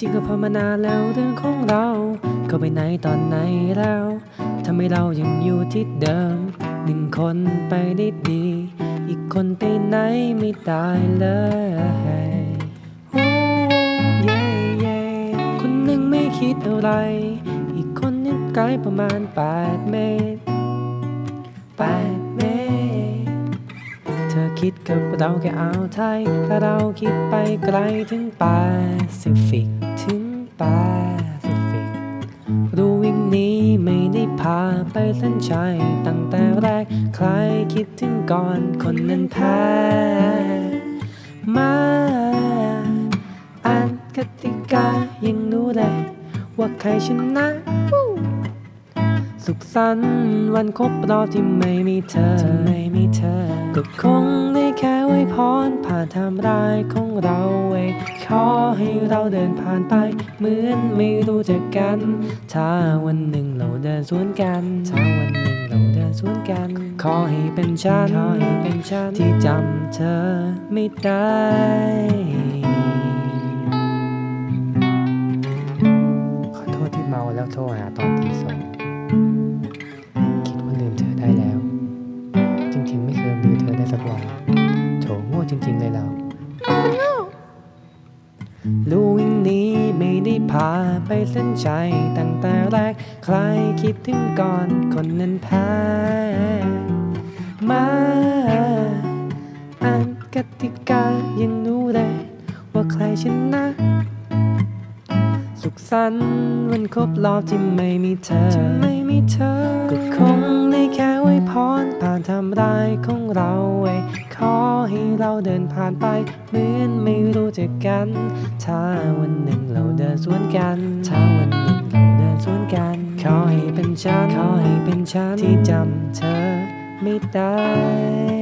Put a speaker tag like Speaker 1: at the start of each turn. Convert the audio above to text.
Speaker 1: ริงก็พอมานานแล้วเรื่องของเราก็ไปไหนตอนไหนแล้วทำไมเรายังอยู่ที่เดิม หนึ่งคนไปได้ดี อีกคนไปไหนไม่ได้เลยโอ้เย่เย่คนหนึ่งไม่คิดอะไร อีกคนนึงไกลประมาณ 8 เมตร 8 เมตร เธอคิดกับเราแค่อ่าวไทยแต่เราคิดไปไกลถึงแปซิฟิก แปซิฟิกรู้วิ่งนี้ไม่ได้พาไปเส้นชัยตั้งแต่แรก ใครคิดถึงก่อนคนนั้นแพ้มาอ่านกติกายังรู้เลยว่าใครชนะสุขสันต์วันครบรอบที่ไม่มีเธอไม่มีเธอก็คง แค่ไว้พรผ่านไทำรายของเราเองขอให้เราเดินผ่านไป เหมือนไม่รู้จักกัน ถ้าวันหนึ่งเราเดินสวนกัน ถ้าวันหนึ่งเราเดินสวนกัน ขอให้เป็นฉันขอให้เป็นฉันที่จำเธอไม่ได้ขอโทษที่เมาแล้วโทรหาตอนตีสองคิดว่าลืมเธอได้แล้ว จริงๆไม่เคยลืมเธอได้สักวันโถโง่จริงๆ เลยเรา ลูวิ่งนี้ไม่ได้พาไปเส้นใจตั้งแต่แรก ใครคิดถึงก่อนคนนั้นแพ้ มาอ่านกติกายังรู้เลยว่าใครชนะสุขสันต์วันครบรอบที่ไม่มีเธอที่ไม่มีเธอก็คงได้ แค่ไว้พรผ่านทำรายของเราไว้ขอให้เราเดินผ่านไป เหมือนไม่รู้จักกัน ถ้าวันหนึ่งเราเดินสวนกัน ถ้าวันหนึ่งเราเดินสวนกัน ขอให้เป็นฉัน ขอให้เป็นฉันที่จำเธอไม่ได้